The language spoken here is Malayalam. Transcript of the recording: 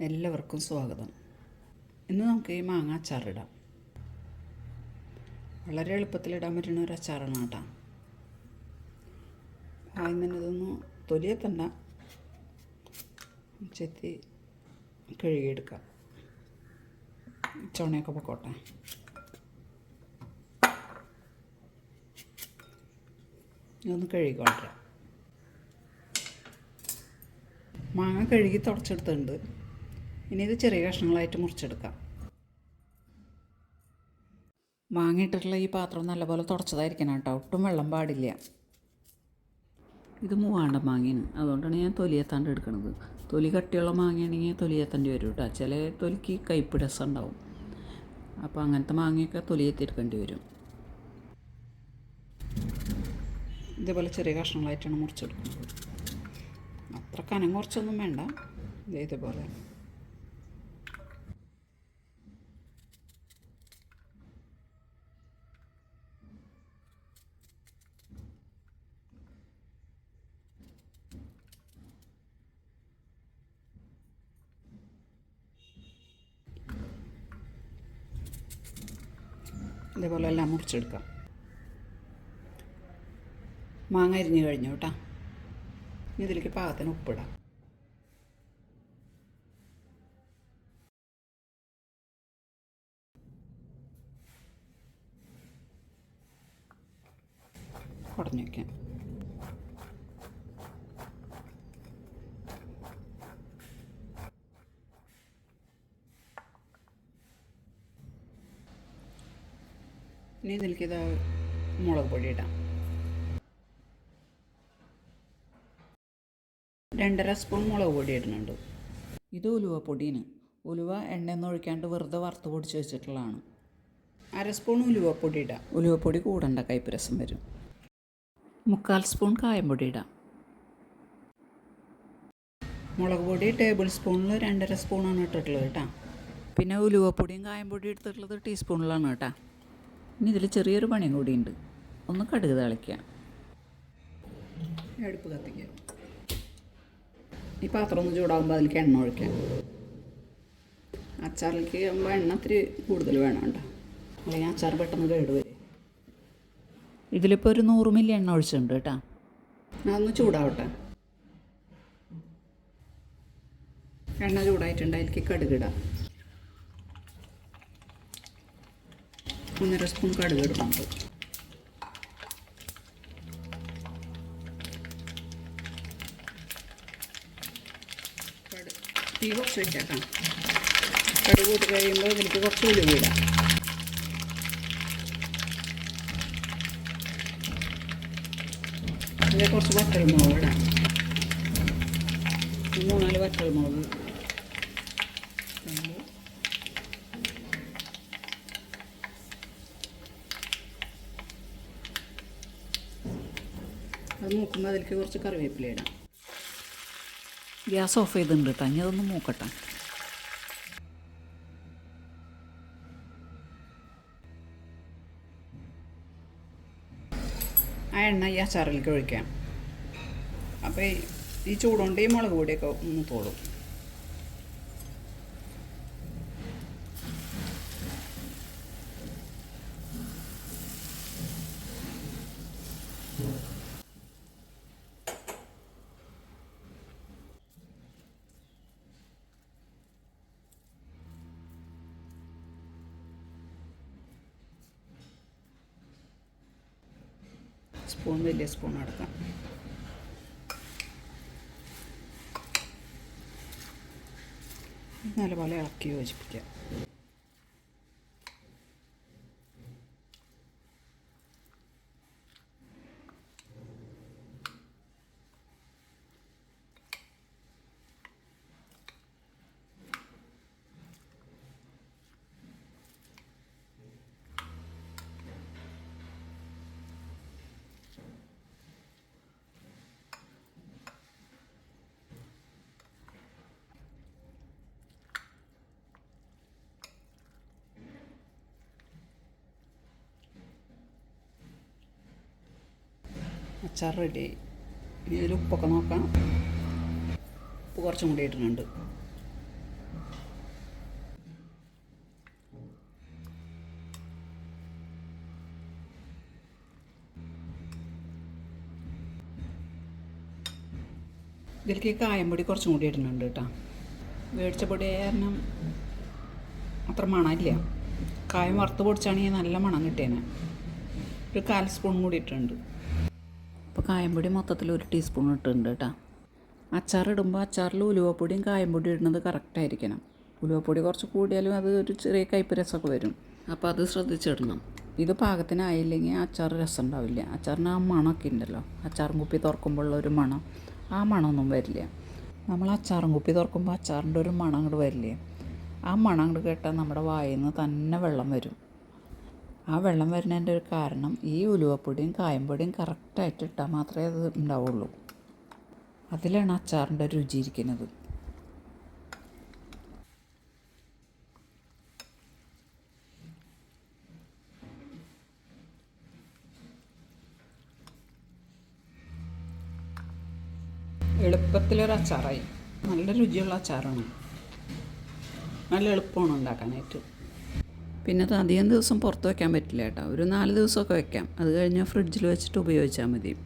എല്ലാവർക്കും സ്വാഗതം. ഇന്ന് നമുക്ക് ഈ മാങ്ങ അച്ചാറിടാം. വളരെ എളുപ്പത്തിൽ ഇടാൻ പറ്റുന്ന ഒരു അച്ചാറാണ് കേട്ടോ. ആദ്യം തന്നെ ഇതൊന്ന് തൊലിയെത്തണ്ട. ചെത്തി കഴുകിയെടുക്കാം. ചുണയൊക്കെ പൊക്കോട്ടെ. ഇതൊന്ന് കഴുകിക്കോട്ടെ മാങ്ങ കഴുകി തുടച്ചെടുത്തിട്ടുണ്ട്. ഇനി ഇത് ചെറിയ കഷ്ണങ്ങളായിട്ട് മുറിച്ചെടുക്കാം. വാങ്ങിയിട്ടുള്ള ഈ പാത്രം നല്ലപോലെ തുടച്ചതായിരിക്കണം കേട്ടോ. ഒട്ടും വെള്ളം പാടില്ല. ഇത് മൂവാണ്ട മാങ്ങയാണ്. അതുകൊണ്ടാണ് ഞാൻ തൊലിയെത്താണ്ട് എടുക്കുന്നത് തൊലി കട്ടിയുള്ള മാങ്ങയാണെങ്കിൽ തൊലിയെത്തേണ്ടി വരും കേട്ടോ. ചില തൊലിക്ക് കയ്പ്പ് രസം ഉണ്ടാവും അപ്പോൾ അങ്ങനത്തെ മാങ്ങയൊക്കെ തൊലിയെത്തിയെടുക്കേണ്ടി വരും. ഇതേപോലെ ചെറിയ കഷ്ണങ്ങളായിട്ടാണ് മുറിച്ചെടുക്കുന്നത്. അത്ര കനം കുറച്ചൊന്നും വേണ്ട. ഇതേപോലെ. ഇതേപോലെ എല്ലാം മുറിച്ചെടുക്കാം. മാങ്ങ അരിഞ്ഞ് കഴിഞ്ഞു കേട്ടോ. ഇതിലേക്ക് പാകത്തിന് ഉപ്പിടാം. കുടഞ്ഞു വയ്ക്കാം ഇനി ഇതിലേക്ക് ഇത് മുളക് പൊടി ഇടാം. രണ്ടര സ്പൂൺ മുളക് പൊടി ഇടുന്നുണ്ട്. ഇത് ഉലുവ ഉലുവപ്പൊടിയാണ് ഉലുവ എണ്ണയൊന്നും ഒഴിക്കാണ്ട് വെറുതെ വറുത്ത് പൊടിച്ച് വെച്ചിട്ടുള്ളതാണ്. അര സ്പൂൺ ഉലുവപ്പൊടി ഇടാം. ഉലുവപ്പൊടി കൂടണ്ട കൈപ്പുരസം രസം വരും. മുക്കാൽ സ്പൂൺ കായംപൊടി ഇടാം. മുളക് പൊടി ടേബിൾ സ്പൂണിൽ രണ്ടര സ്പൂണാണ് ഇട്ടിട്ടുള്ളത് കേട്ടോ. പിന്നെ ഉലുവപ്പൊടിയും കായംപൊടിയും എടുത്തിട്ടുള്ളത് ടീസ്പൂണിലാണ് കേട്ടോ. ഇനി ഇതിൽ ചെറിയൊരു പണിയും കൂടിയുണ്ട്. ഒന്ന് കടുക് തിളയ്ക്കാം അടുപ്പ് കത്തിക്കാം. ഈ പാത്രം ഒന്ന് ചൂടാകുമ്പോൾ അതിലേക്ക് എണ്ണ ഒഴിക്കാം. അച്ചാറിലേക്ക് ആകുമ്പോൾ എണ്ണ ഇത്തിരി കൂടുതൽ വേണം കേട്ടോ. അല്ലെങ്കിൽ അച്ചാർ പെട്ടെന്ന് കേട് വരും. ഇതിലിപ്പോൾ ഒരു നൂറ് മില്ലി എണ്ണ ഒഴിച്ചിട്ടുണ്ട് കേട്ടോ. അതൊന്ന് ചൂടാവട്ടെ. എണ്ണ ചൂടായിട്ടുണ്ട് അതിലേക്ക് കടുകിടാം ഒന്നര സ്പൂൺ കടുക് ഇടുന്നുണ്ട് തീ കുറച്ച് വെച്ചേക്കാം കടുക് കൂട്ടി കഴിയുമ്പോൾ ഇതിലേക്ക് കുറച്ച് ഉലുവ ഇടാം. അതിൽ കുറച്ച് വറ്റൽമുളക് ഇടാം. മൂന്നാൽ വറ്റൽമുളക്. അത് മൂക്കുമ്പോൾ അതിലേക്ക് കുറച്ച് കറിവേപ്പില ഇടാം. ഗ്യാസ് ഓഫ് ചെയ്തിട്ടുണ്ട് കേട്ടോ ഇനി അതൊന്ന് മൂക്കട്ടെ. ആ എണ്ണ ഈ അച്ചാറിലേക്ക് ഒഴിക്കാം. അപ്പോൾ ഈ- ചൂടുകൊണ്ട് ഈ മുളക് പൊടിയൊക്കെ ഒന്ന് തോളും സ്പൂൺ വലിയ സ്പൂൺ എടുക്കാം. നല്ലപോലെ ഇളക്കി യോജിപ്പിക്കാം. അച്ചാർ റെഡി. ഇനി ഇതിൽ ഉപ്പൊക്കെ നോക്കാം. ഉപ്പ് കുറച്ചും കൂടി ഇടുന്നുണ്ട്. ഇതിലേക്ക് കായംപൊടി കുറച്ചും കൂടി ഇടുന്നുണ്ട് കേട്ടോ. വേടിച്ച പൊടി കാരണം അത്ര മണമില്ല. കായം വറുത്ത് പൊടിച്ചാണെങ്കിൽ നല്ല മണം കിട്ടിയേനെ. ഒരു കാൽ സ്പൂൺ കൂടി ഇട്ടിട്ടുണ്ട്. കായംപൊടി മൊത്തത്തിൽ ഒരു ടീസ്പൂൺ ഇട്ടിട്ടുണ്ട് കേട്ടോ അച്ചാർ ഇടുമ്പോൾ അച്ചാറിൽ ഉലുവപ്പൊടിയും കായംപൊടിയും ഇടുന്നത് കറക്റ്റായിരിക്കണം ഉലുവപ്പൊടി കുറച്ച് കൂടിയാലും അത് ഒരു ചെറിയ കയ്പ് രസമൊക്കെ വരും. അപ്പോൾ അത് ശ്രദ്ധിച്ചിടണം. ഇത് പാകത്തിനായില്ലെങ്കിൽ അച്ചാർ രസം ഉണ്ടാവില്ല. അച്ചാറിന് ആ മണമൊക്കെ ഉണ്ടല്ലോ. അച്ചാറും കുപ്പി തുറക്കുമ്പോഴുള്ള ഒരു മണം. ആ മണമൊന്നും വരില്ല. നമ്മൾ അച്ചാറും കുപ്പി തുറക്കുമ്പോൾ അച്ചാറിന്റെ ഒരു മണം അങ്ങോട്ട് വരില്ലേ? ആ മണം അങ്ങോട്ട് കേട്ടാൽ നമ്മുടെ വായിൽ നിന്ന് തന്നെ വെള്ളം വരും. ആ വെള്ളം വരുന്നതിന്റെ ഒരു കാരണം ഈ ഉലുവപ്പൊടിയും കായംപൊടിയും കറക്റ്റായിട്ട് ഇട്ടാൽ മാത്രമേ അത് ഉണ്ടാവുള്ളൂ. അതിലാണ് അച്ചാറിന്റെ രുചി ഇരിക്കുന്നത്. എളുപ്പത്തിലൊരു അച്ചാറായി. നല്ല രുചിയുള്ള അച്ചാറാണ്. നല്ല എളുപ്പമാണ് ഉണ്ടാക്കാനായിട്ട്. പിന്നെ അത് അധികം ദിവസം പുറത്ത് വയ്ക്കാൻ പറ്റില്ല കേട്ടോ. ഒരു നാല് ദിവസമൊക്കെ വെക്കാം. അത് കഴിഞ്ഞാൽ ഫ്രിഡ്ജിൽ വെച്ചിട്ട് ഉപയോഗിച്ചാൽ മതി.